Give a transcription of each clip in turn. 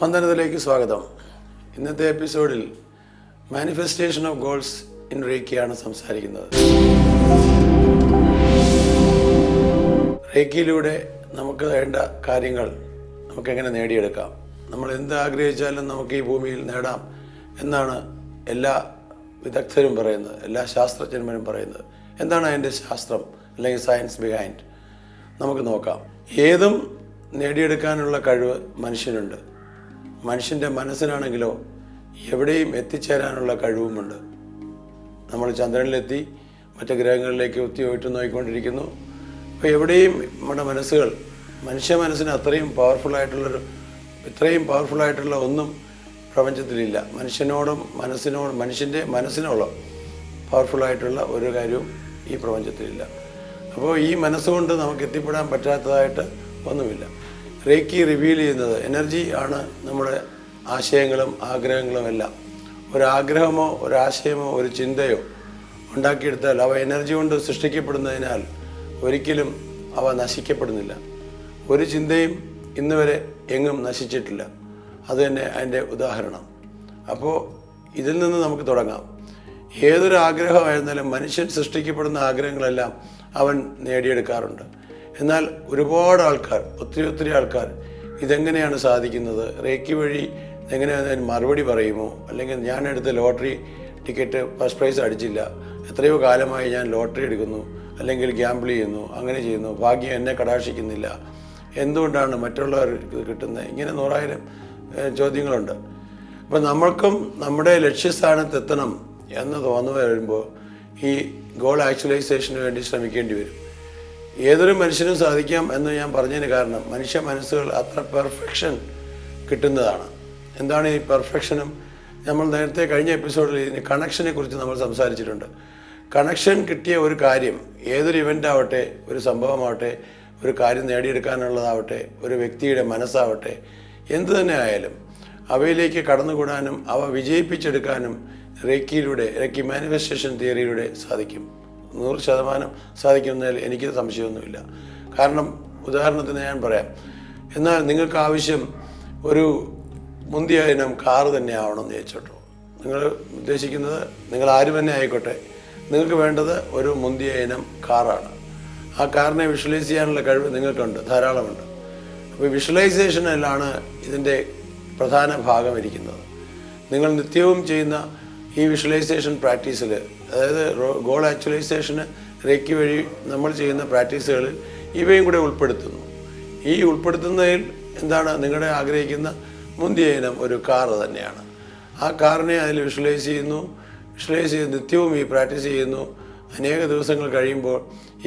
സ്പന്ദനത്തിലേക്ക് സ്വാഗതം. ഇന്നത്തെ എപ്പിസോഡിൽ മാനിഫെസ്റ്റേഷൻ ഓഫ് ഗോൾസ് ഇൻ റേക്കിയാണ് സംസാരിക്കുന്നത്. റേക്കിയിലൂടെ നമുക്ക് വേണ്ട കാര്യങ്ങൾ നമുക്ക് എങ്ങനെ നേടിയെടുക്കാം? നമ്മൾ എന്ത് ആഗ്രഹിച്ചാലും നമുക്ക് ഈ ഭൂമിയിൽ നേടാം എന്നാണ് എല്ലാ വിദഗ്ധരും പറയുന്നത്. എല്ലാ ശാസ്ത്രജ്ഞന്മാരും പറയുന്നത്. എന്താണ് അതിന്റെ ശാസ്ത്രം അല്ലെങ്കിൽ സയൻസ് ബിഹൈൻഡ് നമുക്ക് നോക്കാം. ഏതും നേടിയെടുക്കാനുള്ള കഴിവ് മനുഷ്യനുണ്ട്. മനുഷ്യന്റെ മനസ്സിനാണെങ്കിലോ എവിടെയും എത്തിച്ചേരാനുള്ള കഴിവുമുണ്ട്. നമ്മൾ ചന്ദ്രനിലെത്തി മറ്റ് ഗ്രഹങ്ങളിലേക്ക് ഒത്തി ഒറ്റു നോക്കിക്കൊണ്ടിരിക്കുന്നു. അപ്പോൾ എവിടെയും നമ്മുടെ മനസ്സുകൾ മനുഷ്യ മനസ്സിന് അത്രയും പവർഫുള്ളായിട്ടുള്ളൊരു ഇത്രയും പവർഫുള്ളായിട്ടുള്ള ഒന്നും പ്രപഞ്ചത്തിലില്ല. മനുഷ്യനോടും മനസ്സിനോടും മനുഷ്യന്റെ മനസ്സിനോളം പവർഫുള്ളായിട്ടുള്ള ഒരു കാര്യവും ഈ പ്രപഞ്ചത്തിലില്ല. അപ്പോൾ ഈ മനസ്സുകൊണ്ട് നമുക്ക് എത്തിപ്പെടാൻ പറ്റാത്തതായിട്ട് ഒന്നുമില്ല. റേക്കി റിവീൽ ചെയ്യുന്നത് എനർജി ആണ് നമ്മുടെ ആശയങ്ങളും ആഗ്രഹങ്ങളും എല്ലാം. ഒരാഗ്രഹമോ ഒരാശയമോ ഒരു ചിന്തയോ ഉണ്ടാക്കിയെടുത്താൽ അവ എനർജി കൊണ്ട് സൃഷ്ടിക്കപ്പെടുന്നതിനാൽ ഒരിക്കലും അവ നശിക്കപ്പെടുന്നില്ല. ഒരു ചിന്തയും ഇന്ന് വരെ എങ്ങും നശിച്ചിട്ടില്ല. അത് തന്നെ അതിന്റെ ഉദാഹരണം. അപ്പോൾ ഇതിൽ നിന്ന് നമുക്ക് തുടങ്ങാം. ഏതൊരു ആഗ്രഹമായിരുന്നാലും മനുഷ്യൻ സൃഷ്ടിക്കപ്പെടുന്ന ആഗ്രഹങ്ങളെല്ലാം അവൻ നേടിയെടുക്കാറുണ്ട്. എന്നാൽ ഒരുപാട് ആൾക്കാർ ഒത്തിരി ഒത്തിരി ആൾക്കാർ ഇതെങ്ങനെയാണ് സാധിക്കുന്നത്? റേക്കി വഴി എങ്ങനെയാണ് മറുപടി പറയുമോ? അല്ലെങ്കിൽ ഞാൻ എടുത്ത ലോട്ടറി ടിക്കറ്റ് ഫസ്റ്റ് പ്രൈസ് അടിച്ചില്ല. എത്രയോ കാലമായി ഞാൻ ലോട്ടറി എടുക്കുന്നു അല്ലെങ്കിൽ ഗ്യാമ്പിൾ ചെയ്യുന്നു അങ്ങനെ ചെയ്യുന്നു. ഭാഗ്യം എന്നെ കടാക്ഷിക്കുന്നില്ല. എന്തുകൊണ്ടാണ് മറ്റുള്ളവർ കിട്ടുന്നത്? ഇങ്ങനെ നൂറായിരം ചോദ്യങ്ങളുണ്ട്. അപ്പം നമ്മൾക്കും നമ്മുടെ ലക്ഷ്യസ്ഥാനത്തെത്തണം എന്ന് തോന്നുവരുമ്പോൾ ഈ ഗോൾ ആക്ച്വലൈസേഷന് വേണ്ടി ശ്രമിക്കേണ്ടി വരും. ഏതൊരു മനുഷ്യനും സാധിക്കാം എന്ന് ഞാൻ പറഞ്ഞതിന് കാരണം മനുഷ്യ മനസ്സുകൾ അത്ര പെർഫെക്ഷൻ കിട്ടുന്നതാണ്. എന്താണ് ഈ പെർഫെക്ഷനും നമ്മൾ നേരത്തെ കഴിഞ്ഞ എപ്പിസോഡിൽ ഇതിന് കണക്ഷനെ കുറിച്ച് നമ്മൾ സംസാരിച്ചിട്ടുണ്ട്. കണക്ഷൻ കിട്ടിയ ഒരു കാര്യം ഏതൊരു ഇവന്റ് ആവട്ടെ ഒരു സംഭവമാവട്ടെ ഒരു കാര്യം നേടിയെടുക്കാനുള്ളതാവട്ടെ ഒരു വ്യക്തിയുടെ മനസ്സാവട്ടെ എന്തു തന്നെ ആയാലും അവയിലേക്ക് കടന്നുകൂടാനും അവ വിജയിപ്പിച്ചെടുക്കാനും റേക്കിയിലൂടെ റേക്കി മാനിഫെസ്റ്റേഷൻ തിയറിയിലൂടെ സാധിക്കും. നൂറ് ശതമാനം സാധിക്കുന്നതിൽ എനിക്ക് സംശയമൊന്നുമില്ല. കാരണം ഉദാഹരണത്തിന് ഞാൻ പറയാം. എന്നാൽ നിങ്ങൾക്ക് ആവശ്യം ഒരു മുന്തിയ ഇനം കാറ് തന്നെ ആവണം എന്ന് ചോദിച്ചോട്ടോ. നിങ്ങൾ ഉദ്ദേശിക്കുന്നത് നിങ്ങൾ ആരും തന്നെ ആയിക്കോട്ടെ നിങ്ങൾക്ക് വേണ്ടത് ഒരു മുന്തിയ ഇനം കാറാണ്. ആ കാറിനെ വിഷ്വലൈസ് ചെയ്യാനുള്ള കഴിവ് നിങ്ങൾക്കുണ്ട് ധാരാളമുണ്ട്. അപ്പോൾ വിഷ്വലൈസേഷനിലാണ് ഇതിന്റെ പ്രധാന ഭാഗം ഇരിക്കുന്നത്. നിങ്ങൾ നിത്യവും ചെയ്യുന്ന ഈ വിഷ്വലൈസേഷൻ പ്രാക്ടീസിൽ അതായത് ഗോൾ ആക്ച്വലൈസേഷന് റേക്കി വഴി നമ്മൾ ചെയ്യുന്ന പ്രാക്ടീസുകളിൽ ഇവയും കൂടെ ഉൾപ്പെടുത്തുന്നു. ഈ ഉൾപ്പെടുത്തുന്നതിൽ എന്താണ് നിങ്ങളുടെ ആഗ്രഹിക്കുന്ന മുന്തിയ ഇനം ഒരു കാർ തന്നെയാണ്. ആ കാറിനെ അതിൽ വിഷ്വലൈസ് ചെയ്യുന്നു. വിഷ്വലൈസ് ചെയ്ത് നിത്യവും ഈ പ്രാക്ടീസ് ചെയ്യുന്നു. അനേക ദിവസങ്ങൾ കഴിയുമ്പോൾ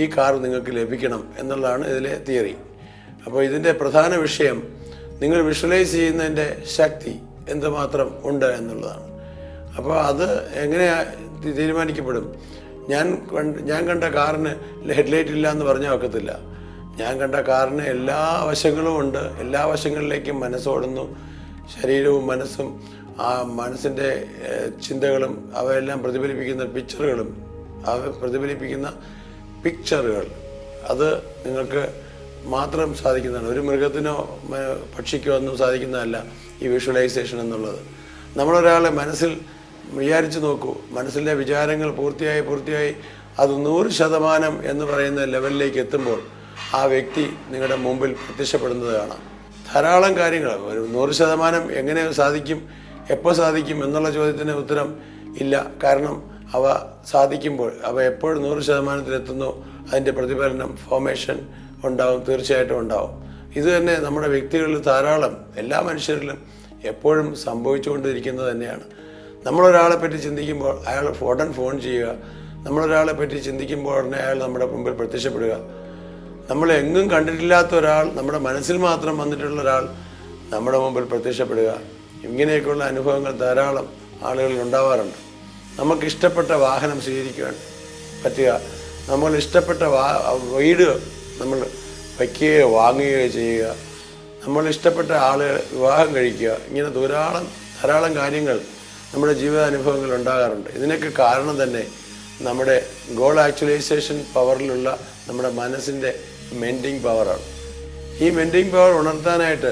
ഈ കാർ നിങ്ങൾക്ക് ലഭിക്കണം എന്നുള്ളതാണ് ഇതിലെ തിയറി അപ്പോൾ ഇതിന്റെ പ്രധാന വിഷയം നിങ്ങൾ വിഷ്വലൈസ് ചെയ്യുന്നതിന്റെ ശക്തി എന്തുമാത്രം ഉണ്ട് എന്നുള്ളതാണ്. അപ്പോൾ അത് എങ്ങനെ തീരുമാനിക്കപ്പെടും? ഞാൻ ഞാൻ കണ്ട കാറിന് ഹെഡ്ലൈറ്റ് ഇല്ല എന്ന് പറഞ്ഞാൽ ഒക്കത്തില്ല. ഞാൻ കണ്ട കാറിന് എല്ലാ വശങ്ങളും ഉണ്ട്. എല്ലാ വശങ്ങളിലേക്കും മനസ്സോടുന്നു. ശരീരവും മനസ്സും ആ മനസ്സിന്റെ ചിന്തകളും അവയെല്ലാം പ്രതിഫലിപ്പിക്കുന്ന പിക്ചറുകളും അവ പ്രതിഫലിപ്പിക്കുന്ന പിക്ചറുകൾ. അത് നിങ്ങൾക്ക് മാത്രം സാധിക്കുന്നതാണ്. ഒരു മൃഗത്തിനോ പക്ഷിക്കോ ഒന്നും സാധിക്കുന്നതല്ല ഈ വിഷ്വലൈസേഷൻ എന്നുള്ളത്. നമ്മളൊരാളെ മനസ്സിൽ വിചാരിച്ചു നോക്കൂ. മനസ്സിലെ വിചാരങ്ങൾ പൂർത്തിയായി പൂർത്തിയായി അത് നൂറ് ശതമാനം എന്ന് പറയുന്ന ലെവലിലേക്ക് എത്തുമ്പോൾ ആ വ്യക്തി നിങ്ങളുടെ മുമ്പിൽ പ്രത്യക്ഷപ്പെടുന്നത് കാണാം. ധാരാളം കാര്യങ്ങൾ. ഒരു നൂറ് ശതമാനം എങ്ങനെ സാധിക്കും എപ്പോൾ സാധിക്കും എന്നുള്ള ചോദ്യത്തിന് ഉത്തരം ഇല്ല. കാരണം അവ സാധിക്കുമ്പോൾ അവ എപ്പോൾ നൂറ് ശതമാനത്തിലെത്തുന്നു അതിന്റെ പ്രതിഫലനം ഫോമേഷൻ ഉണ്ടാവും തീർച്ചയായിട്ടും ഉണ്ടാവും. ഇത് തന്നെ നമ്മുടെ വ്യക്തികളിൽ ധാരാളം എല്ലാ മനുഷ്യരിലും എപ്പോഴും സംഭവിച്ചുകൊണ്ടിരിക്കുന്നത് തന്നെയാണ്. നമ്മളൊരാളെ പറ്റി ചിന്തിക്കുമ്പോൾ അയാൾ ഉടൻ ഫോൺ ചെയ്യുക. നമ്മളൊരാളെ പറ്റി ചിന്തിക്കുമ്പോൾ ഉടനെ അയാൾ നമ്മുടെ മുമ്പിൽ പ്രത്യക്ഷപ്പെടുക. നമ്മൾ എങ്ങും കണ്ടിട്ടില്ലാത്ത ഒരാൾ നമ്മുടെ മനസ്സിൽ മാത്രം വന്നിട്ടുള്ള ഒരാൾ നമ്മുടെ മുമ്പിൽ പ്രത്യക്ഷപ്പെടുക. ഇങ്ങനെയൊക്കെയുള്ള അനുഭവങ്ങൾ ധാരാളം ആളുകളിൽ ഉണ്ടാവാറുണ്ട്. നമുക്ക് ഇഷ്ടപ്പെട്ട വാഹനം സ്വീകരിക്കുവാൻ പറ്റുക. നമ്മൾ ഇഷ്ടപ്പെട്ട വാ വീട് നമ്മൾ വയ്ക്കുകയോ വാങ്ങുകയോ ചെയ്യുക. നമ്മൾ ഇഷ്ടപ്പെട്ട ആളുകൾ വിവാഹം കഴിക്കുക. ഇങ്ങനെ ധാരാളം ധാരാളം കാര്യങ്ങൾ നമ്മുടെ ജീവിതാനുഭവങ്ങൾ ഉണ്ടാകാറുണ്ട്. ഇതിനൊക്കെ കാരണം തന്നെ നമ്മുടെ ഗോൾ ആക്ച്വലൈസേഷൻ പവറിലുള്ള നമ്മുടെ മനസ്സിന്റെ മെന്റിങ് പവറാണ് ഈ മെന്റിങ് പവർ ഉണർത്താനായിട്ട്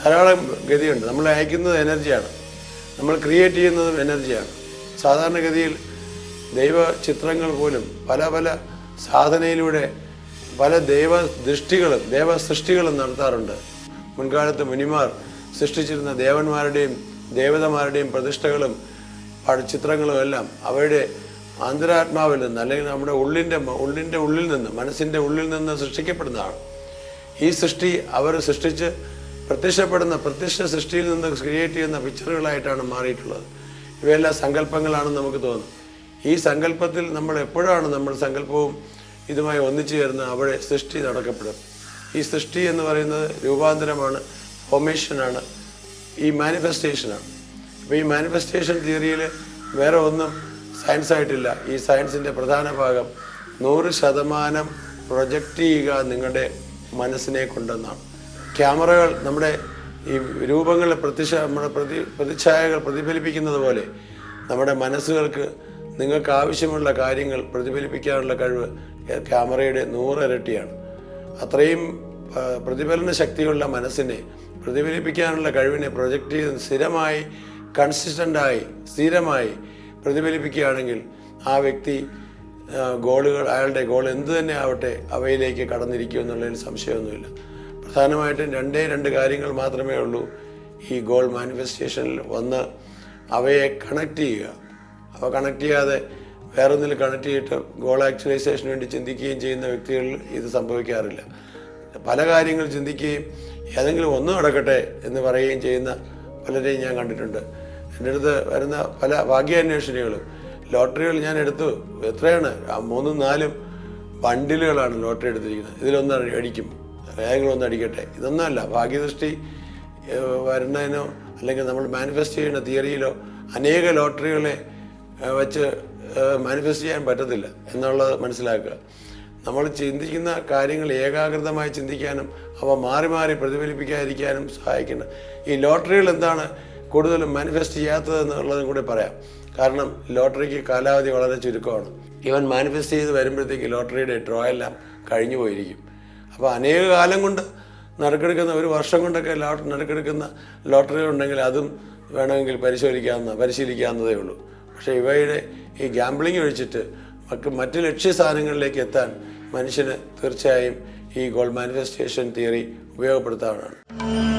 ധാരാളം ഗതിയുണ്ട്. നമ്മൾ അയക്കുന്നത് എനർജിയാണ് നമ്മൾ ക്രിയേറ്റ് ചെയ്യുന്നതും എനർജിയാണ് സാധാരണഗതിയിൽ ദൈവ ചിത്രങ്ങൾ പോലും പല പല സാധനയിലൂടെ പല ദൈവ ദൃഷ്ടികളും ദേവ സൃഷ്ടികളും നടത്താറുണ്ട്. മുൻകാലത്ത് മുനിമാർ സൃഷ്ടിച്ചിരുന്ന ദേവന്മാരുടെയും ദേവതമാരുടെയും പ്രതിഷ്ഠകളും പടച്ചിത്രങ്ങളും എല്ലാം അവയുടെ അന്തരാത്മാവിൽ നിന്ന് അല്ലെങ്കിൽ നമ്മുടെ ഉള്ളിന്റെ ഉള്ളിന്റെ ഉള്ളിൽ നിന്ന് മനസ്സിന്റെ ഉള്ളിൽ നിന്ന് സൃഷ്ടിക്കപ്പെടുന്നതാണ്. ഈ സൃഷ്ടി അവർ സൃഷ്ടിച്ച് പ്രത്യക്ഷപ്പെടുന്ന പ്രത്യക്ഷ സൃഷ്ടിയിൽ നിന്ന് ക്രിയേറ്റ് ചെയ്യുന്ന പിക്ചറുകളായിട്ടാണ് മാറിയിട്ടുള്ളത്. ഇവയെല്ലാം സങ്കല്പങ്ങളാണെന്ന് നമുക്ക് തോന്നും. ഈ സങ്കല്പത്തിൽ നമ്മൾ എപ്പോഴാണ് നമ്മൾ സങ്കല്പവും ഇതുമായി ഒന്നിച്ചു ചേർന്ന് അവിടെ സൃഷ്ടി നടക്കപ്പെടും ഈ സൃഷ്ടി എന്ന് പറയുന്നത് രൂപാന്തരമാണ് ഫോർമേഷനാണ് ഈ മാനിഫെസ്റ്റേഷനാണ് അപ്പോൾ ഈ മാനിഫെസ്റ്റേഷൻ തിയറിയിൽ വേറെ ഒന്നും സയൻസ് ആയിട്ടില്ല. ഈ സയൻസിന്റെ പ്രധാന ഭാഗം നൂറ് ശതമാനം പ്രൊജക്റ്റ് ചെയ്യുക നിങ്ങളുടെ മനസ്സിനെ കൊണ്ടെന്നാണ്. ക്യാമറകൾ നമ്മുടെ ഈ രൂപങ്ങൾ പ്രതിശ നമ്മുടെ പ്രതി പ്രതിച്ഛായകൾ പ്രതിഫലിപ്പിക്കുന്നത് പോലെ നമ്മുടെ മനസ്സുകൾക്ക് നിങ്ങൾക്ക് ആവശ്യമുള്ള കാര്യങ്ങൾ പ്രതിഫലിപ്പിക്കാനുള്ള കഴിവ് ക്യാമറയുടെ നൂറിരട്ടിയാണ് അത്രയും പ്രതിഫലന ശക്തിയുള്ള മനസ്സിനെ പ്രതിഫലിപ്പിക്കാനുള്ള കഴിവിനെ പ്രൊജക്റ്റ് ചെയ്ത് സ്ഥിരമായി കൺസിസ്റ്റന്റായി സ്ഥിരമായി പ്രതിഫലിപ്പിക്കുകയാണെങ്കിൽ ആ വ്യക്തി ഗോളുകൾ അയാളുടെ ഗോൾ എന്തു തന്നെ ആവട്ടെ അവയിലേക്ക് കടന്നിരിക്കും എന്നുള്ളതിൽ സംശയമൊന്നുമില്ല. പ്രധാനമായിട്ടും രണ്ടേ രണ്ട് കാര്യങ്ങൾ മാത്രമേ ഉള്ളൂ ഈ ഗോൾ മാനിഫെസ്റ്റേഷനിൽ വന്ന് അവയെ കണക്ട് ചെയ്യുക. അവ കണക്ട് ചെയ്യാതെ വേറൊന്നിൽ കണക്ട് ചെയ്തിട്ട് ഗോൾ ആക്ച്വലൈസേഷന് വേണ്ടി ചിന്തിക്കുകയും ചെയ്യുന്ന വ്യക്തികളിൽ ഇത് സംഭവിക്കാറില്ല. പല കാര്യങ്ങൾ ചിന്തിക്കുകയും ഏതെങ്കിലും ഒന്ന് നടക്കട്ടെ എന്ന് പറയുകയും ചെയ്യുന്ന പലരെയും ഞാൻ കണ്ടിട്ടുണ്ട്. എന്റെ അടുത്ത് വരുന്ന പല ഭാഗ്യാന്വേഷണികളും ലോട്ടറികൾ ഞാൻ എടുത്തു. എത്രയാണ്? മൂന്നും നാലും ബണ്ടിലുകളാണ് ലോട്ടറി എടുത്തിരിക്കുന്നത്. ഇതിലൊന്ന് അടിക്കും. ഏതെങ്കിലും ഒന്ന് അടിക്കട്ടെ. ഇതൊന്നുമല്ല. ഭാഗ്യദൃഷ്ടി വരുന്നതിനോ അല്ലെങ്കിൽ നമ്മൾ മാനിഫെസ്റ്റ് ചെയ്യുന്ന തിയറിയിലോ അനേക ലോട്ടറികളെ വെച്ച് മാനിഫെസ്റ്റ് ചെയ്യാൻ പറ്റത്തില്ല എന്നുള്ളത് മനസ്സിലാക്കുക. നമ്മൾ ചിന്തിക്കുന്ന കാര്യങ്ങൾ ഏകാഗ്രതമായി ചിന്തിക്കാനും അവ മാറി മാറി പ്രതിഫലിപ്പിക്കാതിരിക്കാനും സഹായിക്കണം ഈ ലോട്ടറികൾ എന്താണ് കൂടുതലും മാനിഫെസ്റ്റ് ചെയ്യാത്തത് എന്നുള്ളതും കൂടി പറയാം. കാരണം ലോട്ടറിക്ക് കാലാവധി വളരെ ചുരുക്കമാണ്. ഇവൻ മാനിഫെസ്റ്റ് ചെയ്ത് വരുമ്പോഴത്തേക്ക് ലോട്ടറിയുടെ ഡ്രോ എല്ലാം കഴിഞ്ഞു പോയിരിക്കും. അപ്പോൾ അനേക കാലം കൊണ്ട് നറുക്കെടുക്കുന്ന ഒരു വർഷം കൊണ്ടൊക്കെ ലോട്ട് നറുക്കെടുക്കുന്ന ലോട്ടറികൾ ഉണ്ടെങ്കിൽ അതും വേണമെങ്കിൽ പരിശോധിക്കാവുന്ന പരിശീലിക്കാവുന്നതേ ഉള്ളൂ. പക്ഷേ ഇവയുടെ ഈ ഗാംബ്ലിംഗ് ഒഴിച്ചിട്ട് മറ്റ് മറ്റ് ലക്ഷ്യസ്ഥാനങ്ങളിലേക്ക് എത്താൻ മനുഷ്യന് തീർച്ചയായും ഈ ഗോൾ മാനിഫെസ്റ്റേഷൻ തിയറി ഉപയോഗപ്പെടുത്താവുന്നതാണ്.